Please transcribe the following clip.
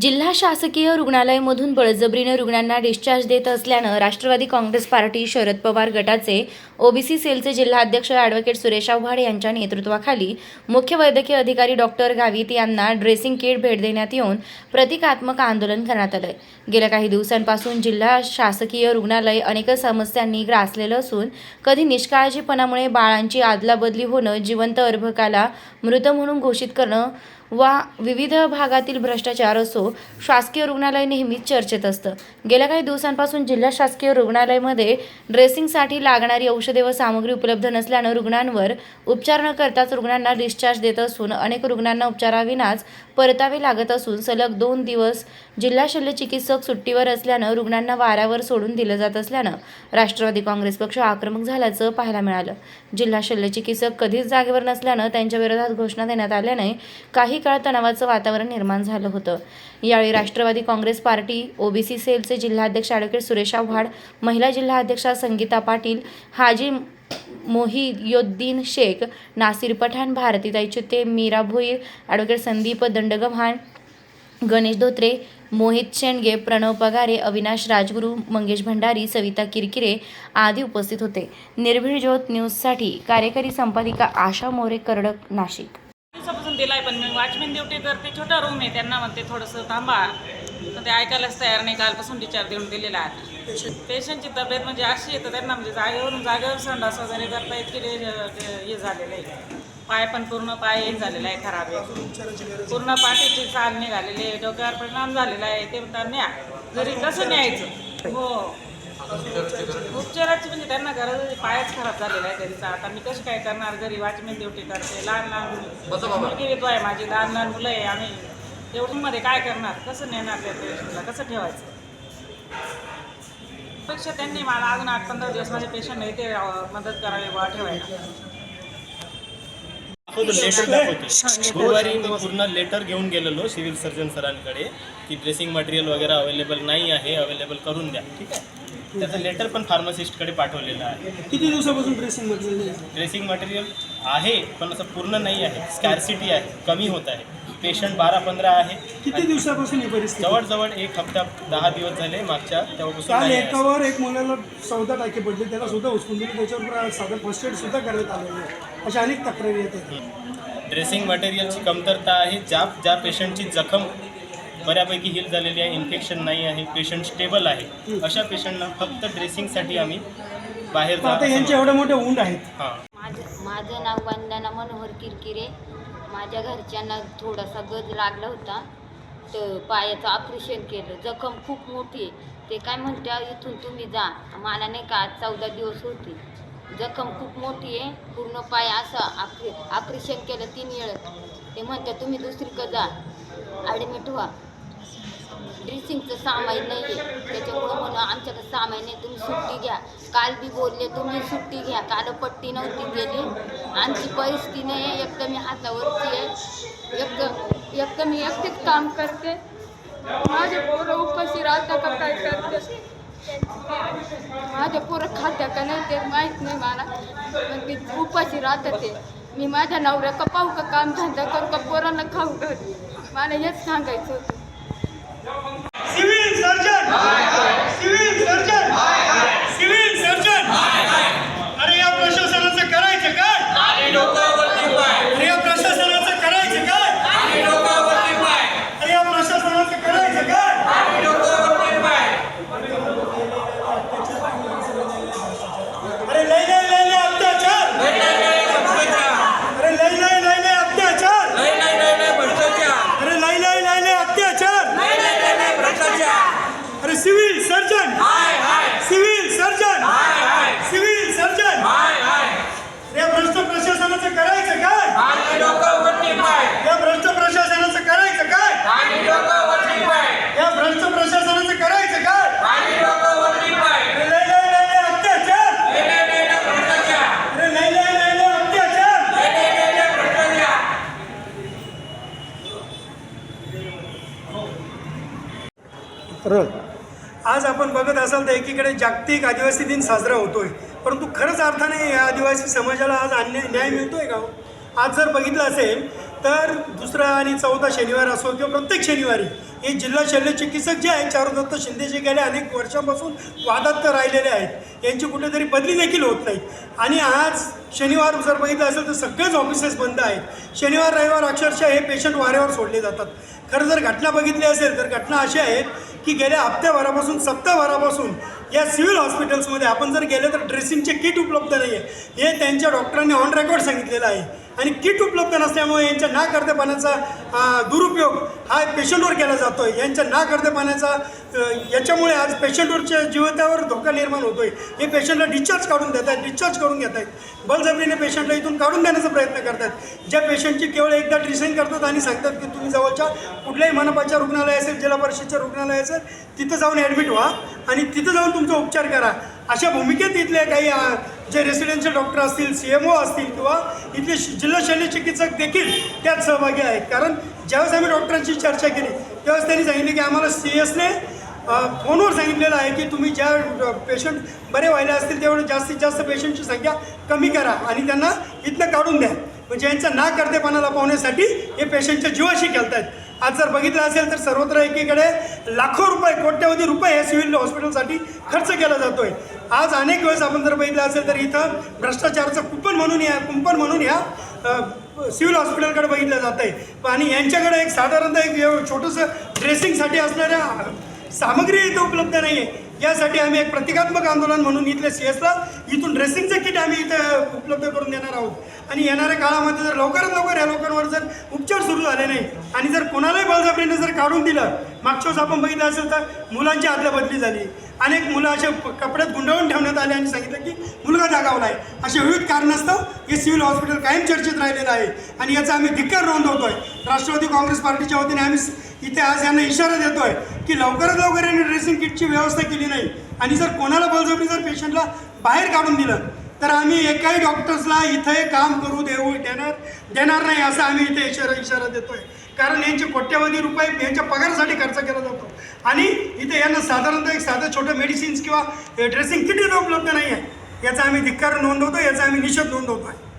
जिल्हा शासकीय रुग्णालयमधून बळजबरीनं रुग्णांना डिस्चार्ज देत असल्यानं राष्ट्रवादी काँग्रेस पार्टी शरद पवार गटाचे ओबीसी सेलचे जिल्हाध्यक्ष ॲडव्होकेट सुरेश आव्हाड यांच्या नेतृत्वाखाली मुख्य वैद्यकीय अधिकारी डॉक्टर गावित यांना ड्रेसिंग किट भेट देण्यात येऊन प्रतिकात्मक आंदोलन करण्यात आलंय. गेल्या काही दिवसांपासून जिल्हा शासकीय रुग्णालय अनेक समस्यांनी ग्रासलेलं असून कधी निष्काळजीपणामुळे बाळांची आदलाबदली होणं जिवंत अर्भकाला मृत म्हणून घोषित करणं वा विविध भागातील भ्रष्टाचार असो शासकीय रुग्णालय नेहमीच चर्चेत असतं. गेल्या काही दिवसांपासून जिल्हा शासकीय रुग्णालयामध्ये ड्रेसिंगसाठी लागणारी औषध व सामग्री उपलब्ध नसल्यानं रुग्णांवर उपचार न करताच रुग्णांना डिस्चार्ज देत असून अनेक रुग्णांना उपचाराविनाच परतावे लागत असून सलग दोन दिवस जिल्हा शल्य चिकित्सक सुट्टीवर असल्यानं रुग्णांना वाऱ्यावर सोडून दिलं जात असल्यानं राष्ट्रवादी काँग्रेस पक्ष आक्रमक झाल्याचं पाहायला मिळालं. जिल्हा शल्य चिकित्सक कधीच जागेवर नसल्यानं त्यांच्या विरोधात घोषणा देण्यात आल्याने काही काळ तणावाचं वातावरण निर्माण झालं होतं. यावेळी राष्ट्रवादी काँग्रेस पार्टी ओबीसी सेलचे जिल्हाध्यक्ष ॲडव्होकेट सुरेश आव्हाड महिला जिल्हाध्यक्षा संगीता पाटील हाजी मोहियोद्दीन शेख नासिर पठाण भारतीताई चित्ते मीरा भोईर ॲडव्होकेट संदीप दंडगव्हाण गणेश धोत्रे मोहित शेंडगे प्रणव पगारे अविनाश राजगुरू मंगेश भंडारी सविता किरकिरे आदी उपस्थित होते. निर्भीड ज्योत न्यूजसाठी कार्यकारी संपादिका आशा मोरे करडक नाशिक. दिवसापासून दिलाय पण मी वॉचमॅन ड्युटी तर ते छोटा रूम आहे त्यांना म्हणते थोडंसं थांबा. पण ते ऐकायलाच तयार नाही कालपासून डिचार्ज देऊन दिलेला आहे. पेशंटची तब्येत म्हणजे अशी आहे तर त्यांना म्हणजे जागेवरून जागेवर संडास वगैरे करता इतकी हे झालेलं आहे. पाय पण पूर्ण पाय हे झालेला आहे खराब आहे. पूर्ण पाठीची चाल निघालेली आहे डोक्यावर परिणाम झालेला आहे ते म्हणतात न्या घरी कसं न्यायचं? हो. उपचाराची म्हणजे त्यांना गरज पायच खराब झालेला आहे घरीचा आता मी कसं काय करणार? घरी वॉचमॅन ड्युटी करते लहान लहान मुलगी येतो आहे माझी लहान लहान मुलं आहे आम्ही. एवढीमध्ये काय करणार? कसं नेणार त्या पेशंटला? कसं ठेवायचं? पेक्षा त्यांनी मला अजून आठ पंधरा दिवस माझे पेशंट आहे ते मदत करावी बुवा ठेवायला. दाखवतो लेटर दाखवतो. गुरुवारी मी पूर्ण लेटर घेऊन गेलेलो सिव्हिल सर्जन सरांकडे. की ड्रेसिंग मटेरियल वगैरे अवेलेबल नाही आहे अवेलेबल करून द्या. ठीक आहे? त्याचं लेटर पण फार्मासिस्टकडे पाठवलेलं आहे. किती दिवसापासून ड्रेसिंग मटेरियल ड्रेसिंग मटेरियल आहे पण असं पूर्ण नाही आहे. स्कॅरसिटी आहे कमी होत आहे. पेशंट बारा पंधरा आहे. किती दिवसापासून ही परिस्थिती? जवळजवळ एक हप्ता दहा दिवस झाले मागच्या तेव्हापासून काल नाही आहे. एकावर एक मुलाला चौदा टाके पडले त्याला सुद्धा उचकून दिले त्याच्यावर साधं फर्स्ट एड सुद्धा करण्यात आलेलं आहे. अशा अनेक तक्रारी येतात ड्रेसिंग मटेरियलची कमतरता आहे. ज्या ज्या पेशंटची जखम बऱ्यापैकी हील झालेली आहे इन्फेक्शन नाही आहे पेशंट स्टेबल आहे. अशा पेशंटना फक्त ड्रेसिंगसाठी आम्ही बाहेर आता यांचे एवढे मोठे उंड आहेत. हां. माझं माझं नाव वंदना मनोहर किरकिरे. माझ्या घरच्यांना थोडासा गज लागला होता. तर पायाचं ऑपरेशन केलं. जखम खूप मोठी आहे. ते काय म्हणत्या इथून तुम्ही जा. मला नाही का आज चौदा दिवस होते. जखम खूप मोठी आहे. पूर्ण पाय असा ऑपरे ऑपरेशन केलं तीन वेळ. ते म्हणत्या तुम्ही दुसरीकडं जा. ॲडमिट व्हा. ड्रेसिंगचं सामान नाही आहे त्याच्यामुळं म्हणून आमच्याकडे सामान नाही तुम्ही सुट्टी घ्या. काल बी बोलले तुम्ही सुट्टी घ्या. काल पट्टी नव्हती गेली. आमची परिस्थिती नाही आहे एक तर मी हातावरती आहे. एक तर एक तर मी एकटीच काम करते. माझे पोरं उपाशी राहता का काय करते? माझ्या पोरं खात्या का नाही ते माहीत नाही मला. पण ते उपाशी राहतात ते. मी माझ्या नवऱ्या का पाहू का काम धंदा करू का पोरांना खाऊ घरी मला हेच सांगायचं होतं. Civil surgeon! आज आपण बघत असाल तर एकीकडे जागतिक आदिवासी दिन साजरा होतोय. परंतु खरंच अर्थाने या आदिवासी समाजाला आज अन्याय न्याय मिळतोय का हो? आज जर बघितलं असेल तर दुसरा आणि चौथा शनिवार असो किंवा प्रत्येक शनिवारी हे जिल्हा शल्य चिकित्सक जे आहेत चारुदत्त शिंदे जे गेले अनेक वर्षांपासून वादात तर राहिलेले आहेत यांची कुठेतरी बदली देखील होत नाही. आणि आज शनिवार जर बघितलं असेल तर सगळेच ऑफिसेस बंद आहेत. शनिवार रविवार अक्षरशः हे पेशंट वाऱ्यावर सोडले जातात. खरं जर घटना बघितली असेल तर घटना अशी आहेत की गेल्या हप्त्याभरापासून सप्ताहभरापासून या सिव्हिल हॉस्पिटल्समध्ये आपण जर गेले तर ड्रेसिंगचे किट उपलब्ध नाही आहे हे त्यांच्या डॉक्टरांनी ऑन रेकॉर्ड सांगितलेलं आहे. आणि किट उपलब्ध नसल्यामुळे यांच्या नाकर्तेपणाचा दुरुपयोग हा पेशंटवर केला जातो आहे यांच्या नाकर्तेपणाचा याच्यामुळे आज पेशंटवरच्या जीवितावर धोका निर्माण होतो आहे हे पेशंटला डिस्चार्ज काढून देत आहेत डिस्चार्ज करून घेत आहेत. बळजबरीने पेशंटला इथून काढून देण्याचा प्रयत्न करतात ज्या पेशंटची केवळ एकदा ट्रिसिंग करतात आणि सांगतात की तुम्ही जवळच्या कुठल्याही मनपाच्या रुग्णालय असेल जिल्हा परिषदच्या रुग्णालय असेल तिथं जाऊन ॲडमिट व्हा आणि तिथं जाऊन तुमचा उपचार करा. अशा भूमिकेत इथले काही जे रेसिडेन्शियल डॉक्टर असतील सी एम ओ असतील किंवा इथले श- जिल्हा शल्य चिकित्सक देखील त्यात सहभागी आहेत. कारण ज्यावेळेस आम्ही डॉक्टरांची चर्चा केली त्यावेळेस त्यांनी सांगितले की आम्हाला सी एसने फोनवर सांगितलेलं आहे की तुम्ही ज्या पेशंट बरे व्हायला असतील तेवढं जास्तीत जास्त पेशंटची संख्या कमी करा आणि त्यांना इथनं काढून द्या. म्हणजे यांचा ना करतेपणाला पावण्यासाठी हे पेशंटच्या जीवाशी खेळतायत. आज जर बघितलं असेल तर सर्वत्र एकीकडे लाखो रुपये कोट्यवधी रुपये हे सिव्हिल हॉस्पिटलसाठी खर्च केला जातोय. आज अनेक वेळेस आपण जर बघितलं असेल तर इथं भ्रष्टाचाराचं कुपन म्हणून या कुंपण म्हणून या सिव्हिल हॉस्पिटलकडे बघितलं जात आहे आणि यांच्याकडे एक साधारणतः एक छोटंसं ड्रेसिंगसाठी असणाऱ्या सामग्री इथं उपलब्ध नाही आहे यासाठी आम्ही एक प्रतिकात्मक आंदोलन म्हणून इथल्या सी एसला इथून ड्रेसिंगचं किट आम्ही इथं उपलब्ध करून देणार आहोत. आणि येणाऱ्या काळामध्ये जर लवकरात लवकर या लोकांवर जर उपचार सुरू झाले नाही आणि जर कोणालाही बळजबरीने जर काढून दिलं मागच्या वेळेस आपण बघितलं असेल तर मुलांची आदल्या बदली झाली. अनेक मुलं असे कपड्यात गुंडाळून ठेवण्यात आले आणि सांगितलं की मुलगा जागावला आहे अशा विविध कारणास्तव हे सिव्हिल हॉस्पिटल कायम चर्चेत राहिलेलं आहे. आणि याचा आम्ही धिक्कार आहे राष्ट्रवादी काँग्रेस पार्टीच्या वतीने आम्ही इथे आज यांना इशारा देतोय की लवकरात लवकर यांनी ड्रेसिंग किटची व्यवस्था केली नाही. आणि जर कोणाला बळजबरी जर पेशंटला बाहेर काढून दिलं तर आम्ही एकाही डॉक्टर्सला इथे काम करू देऊ देणार देणार नाही असं आम्ही इथे इशारा इशारा देतोय. कारण यांचे कोट्यवधी रुपये यांच्या पगारासाठी खर्च केला जातो. आणि इथे यांना साधारणतः एक साधं छोटं मेडिसिन्स किंवा ड्रेसिंग किट उपलब्ध नाही आहे याचा आम्ही धिक्कार नोंदवतो याचा आम्ही निषेध नोंदवतो. आहे